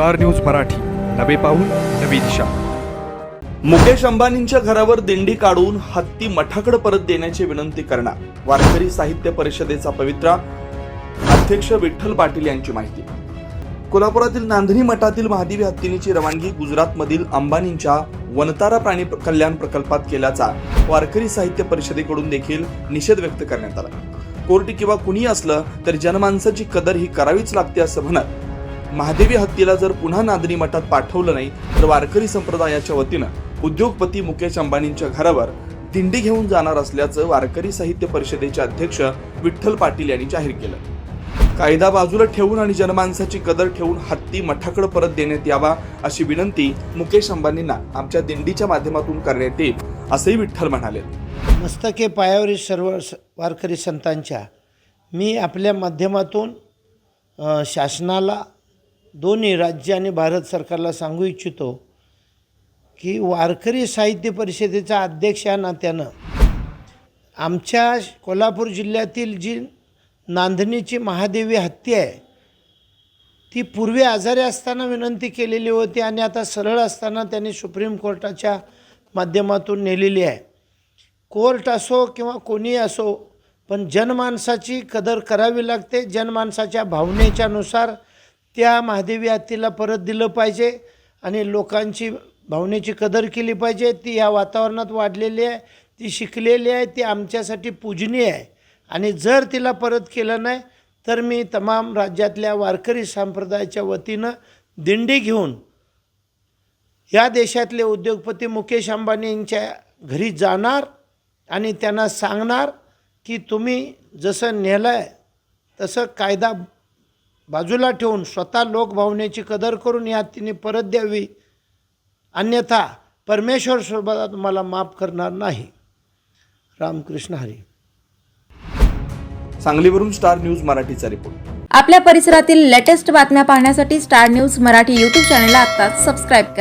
Star news Marathi. नवे पाऊल नवी दिशा. मुकेश अंबानींच्या घरावर दिंडी काढून हत्ती मठाकडे परत देण्याची विनंती करणार. वारकरी साहित्य परिषदेचा पवित्रा अध्यक्ष विठ्ठल पाटील यांची माहिती. कोल्हापुरातील नांदणी मठातील महादेवी हत्तीनीची रवानगी गुजरातमधील अंबानींच्या वनतारा प्राणी कल्याण प्रकल्पात केल्याचा वारकरी साहित्य परिषदेकडून देखील निषेध व्यक्त करण्यात आला. कोर्ट किंवा कुणी असलं तरी जनमानसाची कदर ही करावीच लागते असं म्हणत महादेवी हत्तीला जर पुन्हा नांदणी मठात पाठवलं नाही तर वारकरी संप्रदायाच्या वतीनं उद्योगपती मुकेश अंबानींच्या घरावर दिंडी घेऊन जाणार असल्याचं वारकरी साहित्य परिषदेचे अध्यक्ष विठ्ठल पाटील यांनी जाहीर केलं. कायदा बाजूला ठेवून आणि जनमानसाची कदर ठेवून हत्ती मठाकडे परत देण्यात यावा अशी विनंती मुकेश अंबानींना आमच्या दिंडीच्या माध्यमातून करण्यात येईल असंही विठ्ठल म्हणाले. मस्तके पायावरील सर्व वारकरी संतांच्या मी आपल्या माध्यमातून शासनाला दोन्ही राज्य आणि भारत सरकारला सांगू इच्छितो की वारकरी साहित्य परिषदेचा अध्यक्ष या नात्यानं आमच्या कोल्हापूर जिल्ह्यातील जी नांदणीची महादेवी हत्ती आहे ती पूर्वी आजारी असताना विनंती केलेली होती आणि आता सरळ असताना त्यांनी सुप्रीम कोर्टाच्या माध्यमातून नेलेली आहे. कोर्ट असो किंवा कोणी असो पण जनमानसाची कदर करावी लागते. जनमानसाच्या भावनेच्यानुसार त्या महादेवी आत्तीला परत दिलं पाहिजे आणि लोकांची भावनेची कदर केली पाहिजे. ती या वातावरणात वाढलेली आहे ती शिकलेली आहे ती आमच्यासाठी पूजनीय आहे. आणि जर तिला परत केलं नाही तर मी तमाम राज्यातल्या वारकरी संप्रदायाच्या वतीनं दिंडी घेऊन या देशातले उद्योगपती मुकेश अंबानी यांच्या घरी जाणार आणि त्यांना सांगणार की तुम्ही जसं नेलं आहे तसं कायदा बाजूला ठेवून स्वतः लोकभावनेची कदर करून या तिने परत द्यावी. अन्यथा परमेश्वर सोबत तुम्हाला माफ करणार नाही. रामकृष्ण हरी. सांगलीवरून स्टार न्यूज मराठीचा रिपोर्ट. आपल्या परिसरातील लेटेस्ट बातम्या पाहण्यासाठी स्टार न्यूज मराठी यूट्यूब चॅनलला आता सबस्क्राईब करा.